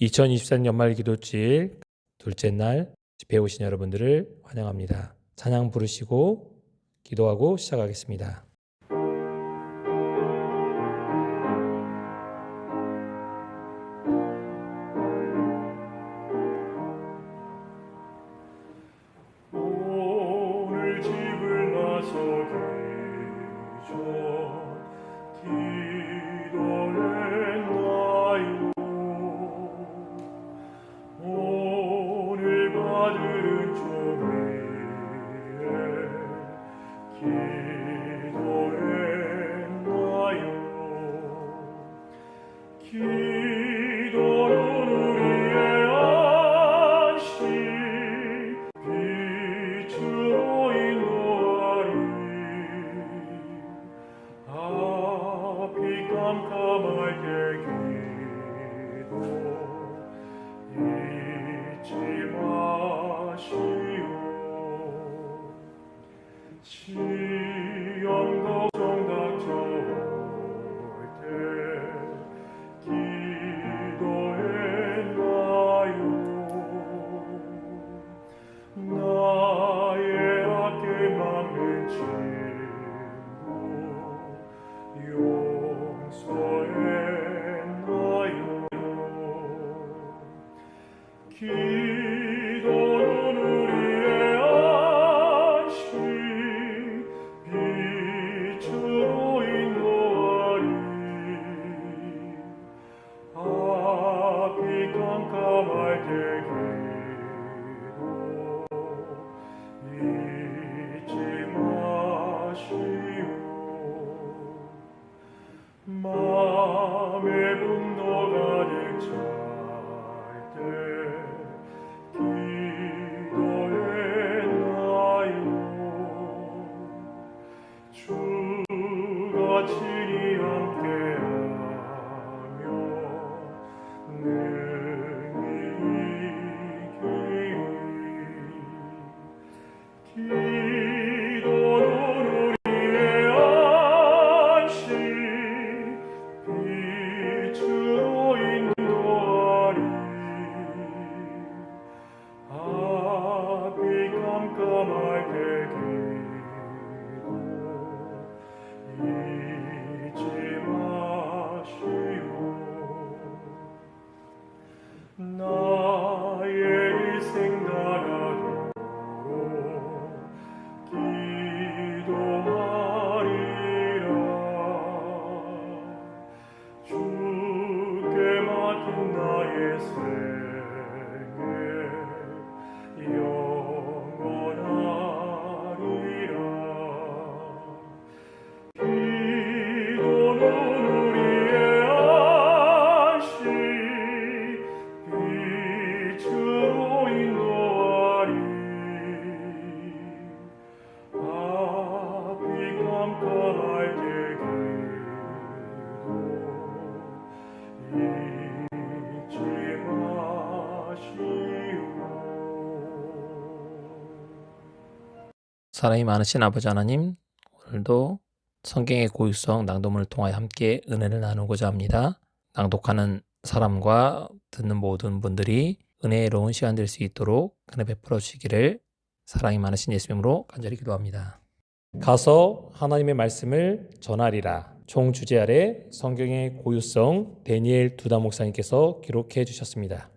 2024년 연말 기도주일 둘째 날 집회 오신 여러분들을 환영합니다. 찬양 부르시고 기도하고 시작하겠습니다. 이 사랑이 많으신 아버지 하나님, 오늘도 성경의 고유성 낭독문을 통하여 함께 은혜를 나누고자 합니다. 낭독하는 사람과 듣는 모든 분들이 은혜로운 시간 될 수 있도록 은혜 베풀어 주시기를 사랑이 많으신 예수님으로 간절히 기도합니다. 가서 하나님의 말씀을 전하리라. 총 주제 아래 성경의 고유성 데니엘 두다 목사님께서 기록해 주셨습니다.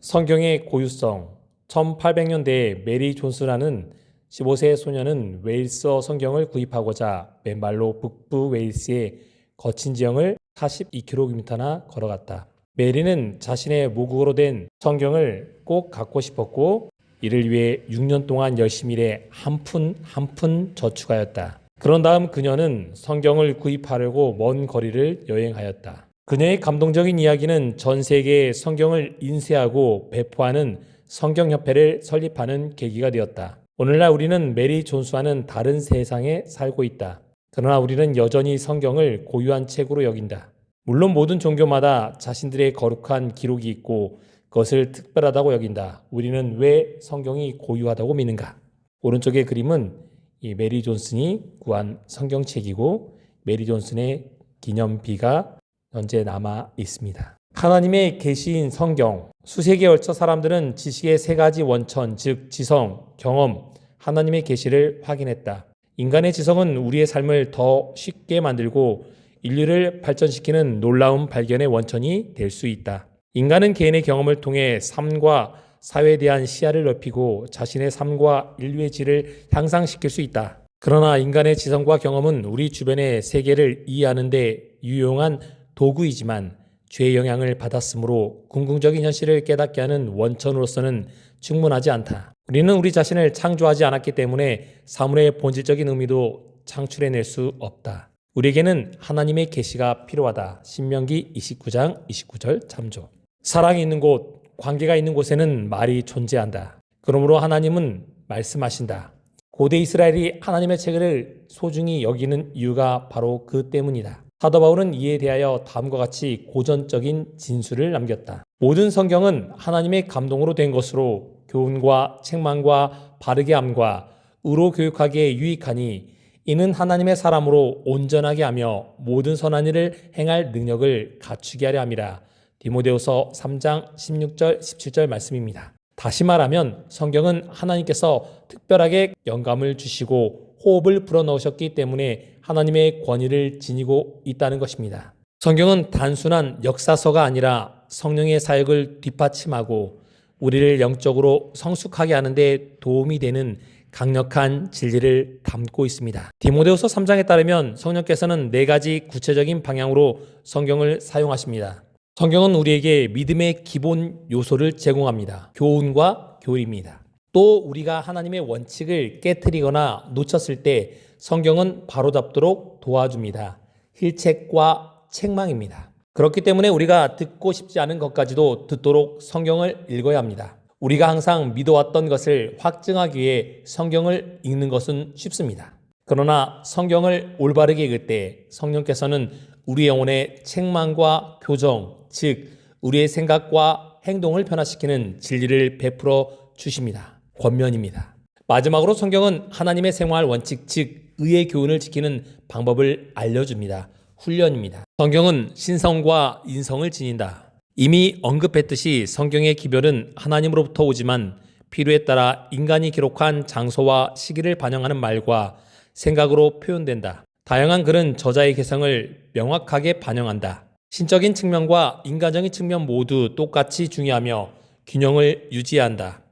성경의 고유성 1800년대에 메리 존스라는 15세 소녀는 웨일서 성경을 구입하고자 맨발로 북부 웨일스의 거친 지형을 42km나 걸어갔다. 메리는 자신의 모국어로 된 성경을 꼭 갖고 싶었고 이를 위해 6년 동안 열심히 일해 한 푼 한 푼 저축하였다. 그런 다음 그녀는 성경을 구입하려고 먼 거리를 여행하였다. 그녀의 감동적인 이야기는 전 세계에 성경을 인쇄하고 배포하는 성경협회를 설립하는 계기가 되었다. 오늘날 우리는 메리 존스와는 다른 세상에 살고 있다. 그러나 우리는 여전히 성경을 고유한 책으로 여긴다. 물론 모든 종교마다 자신들의 거룩한 기록이 있고 그것을 특별하다고 여긴다. 우리는 왜 성경이 고유하다고 믿는가? 오른쪽의 그림은 이 메리 존슨이 구한 성경책이고 메리 존슨의 기념비가 현재 남아 있습니다. 하나님의 계시인 성경. 수세기에 걸쳐 사람들은 지식의 세 가지 원천, 즉 지성, 경험, 하나님의 계시를 확인했다. 인간의 지성은 우리의 삶을 더 쉽게 만들고 인류를 발전시키는 놀라운 발견의 원천이 될 수 있다. 인간은 개인의 경험을 통해 삶과 사회에 대한 시야를 넓히고 자신의 삶과 인류의 질을 향상시킬 수 있다. 그러나 인간의 지성과 경험은 우리 주변의 세계를 이해하는 데 유용한 도구이지만 죄의 영향을 받았으므로 궁극적인 현실을 깨닫게 하는 원천으로서는 충분하지 않다. 우리는 우리 자신을 창조하지 않았기 때문에 사물의 본질적인 의미도 창출해낼 수 없다. 우리에게는 하나님의 계시가 필요하다. 신명기 29장 29절 참조. 사랑이 있는 곳, 관계가 있는 곳에는 말이 존재한다. 그러므로 하나님은 말씀하신다. 고대 이스라엘이 하나님의 책을 소중히 여기는 이유가 바로 그 때문이다. 사도 바울은 이에 대하여 다음과 같이 고전적인 진술을 남겼다. 모든 성경은 하나님의 감동으로 된 것으로 교훈과 책망과 바르게 함과 의로 교육하기에 유익하니 이는 하나님의 사람으로 온전하게 하며 모든 선한 일을 행할 능력을 갖추게 하려 함이라. 디모데후서 3장 16절 17절 말씀입니다. 다시 말하면 성경은 하나님께서 특별하게 영감을 주시고 호흡을 불어넣으셨기 때문에 하나님의 권위를 지니고 있다는 것입니다. 성경은 단순한 역사서가 아니라 성령의 사역을 뒷받침하고 우리를 영적으로 성숙하게 하는데 도움이 되는 강력한 진리를 담고 있습니다. 디모데후서 3장에 따르면 성령께서는 네 가지 구체적인 방향으로 성경을 사용하십니다. 성경은 우리에게 믿음의 기본 요소를 제공합니다. 교훈과 교리입니다. 또 우리가 하나님의 원칙을 깨뜨리거나 놓쳤을 때 성경은 바로잡도록 도와줍니다. 힐책과 책망입니다. 그렇기 때문에 우리가 듣고 싶지 않은 것까지도 듣도록 성경을 읽어야 합니다. 우리가 항상 믿어왔던 것을 확증하기 위해 성경을 읽는 것은 쉽습니다. 그러나 성경을 올바르게 읽을 때 성령께서는 우리 영혼의 책망과 교정, 즉 우리의 생각과 행동을 변화시키는 진리를 베풀어 주십니다. 권면입니다. 마지막으로 성경은 하나님의 생활 원칙, 즉 의의 교훈을 지키는 방법을 알려줍니다. 훈련입니다. 성경은 신성과 인성을 지닌다. 이미 언급했듯이 성경의 기별은 하나님으로부터 오지만 필요에 따라 인간이 기록한 장소와 시기를 반영하는 말과 생각으로 표현된다. 다양한 글은 저자의 개성을 명확하게 반영한다. 신적인 측면과 인간적인 측면 모두 똑같이 중요하며 균형을 유지한다.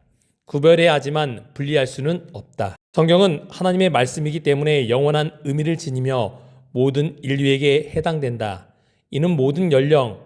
구별해야 하지만 분리할 수는 없다. 성경은 하나님의 말씀이기 때문에 영원한 의미를 지니며 모든 인류에게 해당된다. 이는 모든 연령,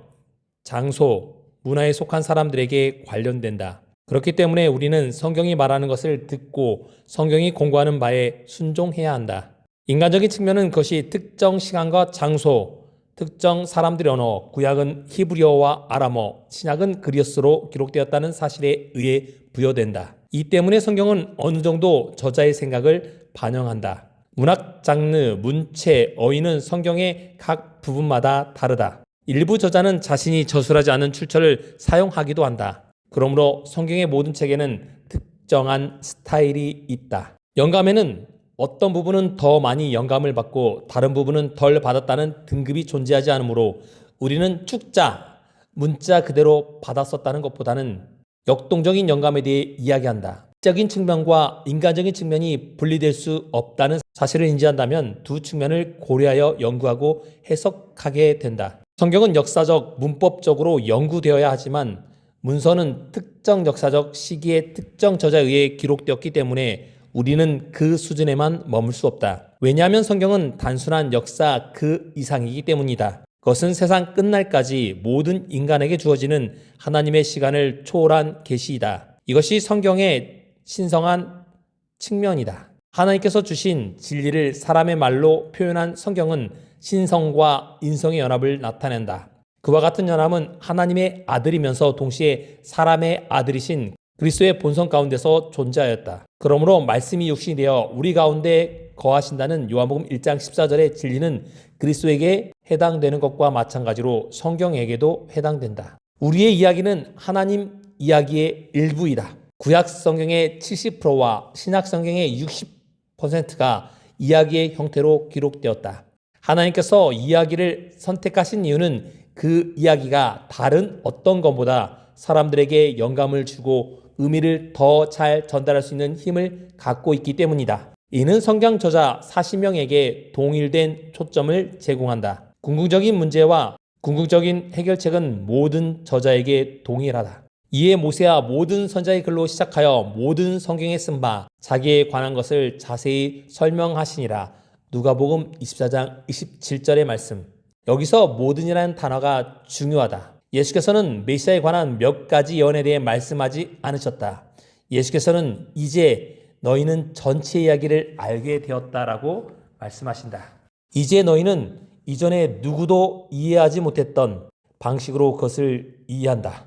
장소, 문화에 속한 사람들에게 관련된다. 그렇기 때문에 우리는 성경이 말하는 것을 듣고 성경이 공부하는 바에 순종해야 한다. 인간적인 측면은 그것이 특정 시간과 장소, 특정 사람들의 언어, 구약은 히브리어와 아람어, 신약은 그리스로 기록되었다는 사실에 의해 부여된다. 이 때문에 성경은 어느 정도 저자의 생각을 반영한다. 문학 장르, 문체, 어휘는 성경의 각 부분마다 다르다. 일부 저자는 자신이 저술하지 않은 출처를 사용하기도 한다. 그러므로 성경의 모든 책에는 특정한 스타일이 있다. 영감에는 어떤 부분은 더 많이 영감을 받고 다른 부분은 덜 받았다는 등급이 존재하지 않으므로 우리는 축자, 문자 그대로 받았었다는 것보다는 역동적인 영감에 대해 이야기한다. 적인 측면과 인간적인 측면이 분리될 수 없다는 사실을 인지한다면 두 측면을 고려하여 연구하고 해석하게 된다. 성경은 역사적, 문법적으로 연구되어야 하지만 문서는 특정 역사적 시기에 특정 저자에 의해 기록되었기 때문에 우리는 그 수준에만 머물 수 없다. 왜냐하면 성경은 단순한 역사 그 이상이기 때문이다. 그것은 세상 끝날까지 모든 인간에게 주어지는 하나님의 시간을 초월한 계시이다. 이것이 성경의 신성한 측면이다. 하나님께서 주신 진리를 사람의 말로 표현한 성경은 신성과 인성의 연합을 나타낸다. 그와 같은 연합은 하나님의 아들이면서 동시에 사람의 아들이신 그리스도의 본성 가운데서 존재하였다. 그러므로 말씀이 육신이 되어 우리 가운데 거하신다는 요한복음 1장 14절의 진리는 그리스도에게 해당되는 것과 마찬가지로 성경에게도 해당된다. 우리의 이야기는 하나님 이야기의 일부이다. 구약 성경의 70%와 신약 성경의 60%가 이야기의 형태로 기록되었다. 하나님께서 이야기를 선택하신 이유는 그 이야기가 다른 어떤 것보다 사람들에게 영감을 주고 의미를 더 잘 전달할 수 있는 힘을 갖고 있기 때문이다. 이는 성경 저자 40명에게 동일된 초점을 제공한다. 궁극적인 문제와 궁극적인 해결책은 모든 저자에게 동일하다. 이에 모세와 모든 선자의 글로 시작하여 모든 성경에 쓴 바 자기에 관한 것을 자세히 설명하시니라. 누가복음 24장 27절의 말씀. 여기서 모든이라는 단어가 중요하다. 예수께서는 메시아에 관한 몇 가지 예언에 대해 말씀하지 않으셨다. 예수께서는 이제 너희는 전체 이야기를 알게 되었다라고 말씀하신다. 이제 너희는 이전에 누구도 이해하지 못했던 방식으로 그것을 이해한다.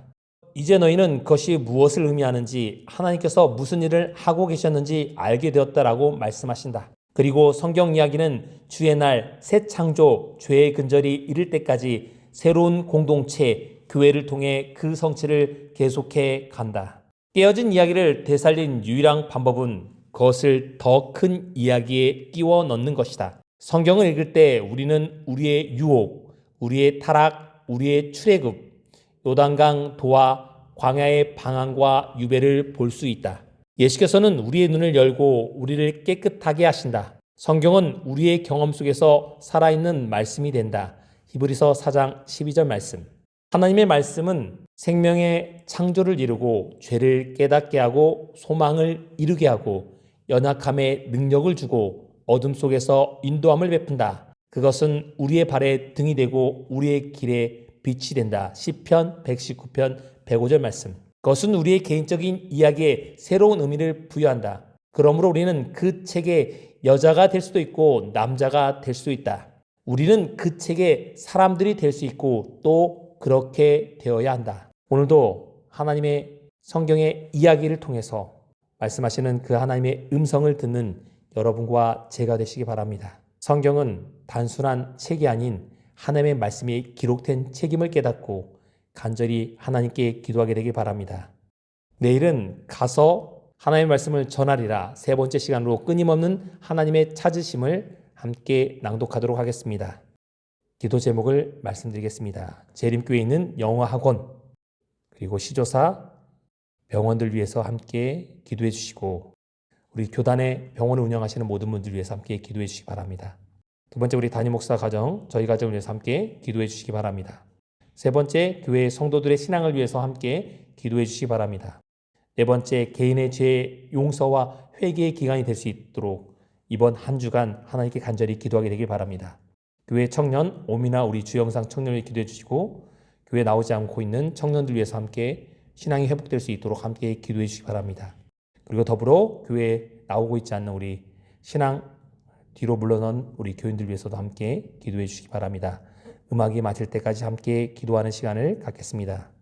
이제 너희는 그것이 무엇을 의미하는지 하나님께서 무슨 일을 하고 계셨는지 알게 되었다라고 말씀하신다. 그리고 성경 이야기는 주의 날 새 창조 죄의 근절이 이를 때까지 새로운 공동체 교회를 통해 그 성취를 계속해 간다. 깨어진 이야기를 되살린 유일한 방법은 그것을 더 큰 이야기에 끼워 넣는 것이다. 성경을 읽을 때 우리는 우리의 유혹, 우리의 타락, 우리의 출애굽, 요단강 도와 광야의 방황과 유배를 볼 수 있다. 예수께서는 우리의 눈을 열고 우리를 깨끗하게 하신다. 성경은 우리의 경험 속에서 살아있는 말씀이 된다. 히브리서 4장 12절 말씀. 하나님의 말씀은 생명의 창조를 이루고 죄를 깨닫게 하고 소망을 이루게 하고 연약함에 능력을 주고 어둠 속에서 인도함을 베푼다. 그것은 우리의 발에 등이 되고 우리의 길에 빛이 된다. 시편 119편 105절 말씀. 그것은 우리의 개인적인 이야기에 새로운 의미를 부여한다. 그러므로 우리는 그 책의 여자가 될 수도 있고 남자가 될 수도 있다. 우리는 그 책의 사람들이 될 수 있고 또 그렇게 되어야 한다. 오늘도 하나님의 성경의 이야기를 통해서 말씀하시는 그 하나님의 음성을 듣는 여러분과 제가 되시기 바랍니다. 성경은 단순한 책이 아닌 하나님의 말씀이 기록된 책임을 깨닫고 간절히 하나님께 기도하게 되길 바랍니다. 내일은 가서 하나님의 말씀을 전하리라 세 번째 시간으로 끊임없는 하나님의 찾으심을 함께 낭독하도록 하겠습니다. 기도 제목을 말씀드리겠습니다. 재림교에 있는 영어 학원 그리고 시조사 병원들 위해서 함께 기도해 주시고 우리 교단의 병원을 운영하시는 모든 분들 위해서 함께 기도해 주시기 바랍니다. 두 번째 우리 담임 목사 가정 저희 가정을 위해서 함께 기도해 주시기 바랍니다. 세 번째 교회 성도들의 신앙을 위해서 함께 기도해 주시기 바랍니다. 네 번째 개인의 죄 용서와 회개의 기간이 될 수 있도록 이번 한 주간 하나님께 간절히 기도하게 되길 바랍니다. 교회 청년 오미나 우리 주영상 청년을 기도해 주시고 교회 나오지 않고 있는 청년들 위해서 함께 신앙이 회복될 수 있도록 함께 기도해 주시기 바랍니다. 그리고 더불어 교회에 나오고 있지 않는 우리 신앙 뒤로 물러난 우리 교인들 위해서도 함께 기도해 주시기 바랍니다. 음악이 마칠 때까지 함께 기도하는 시간을 갖겠습니다.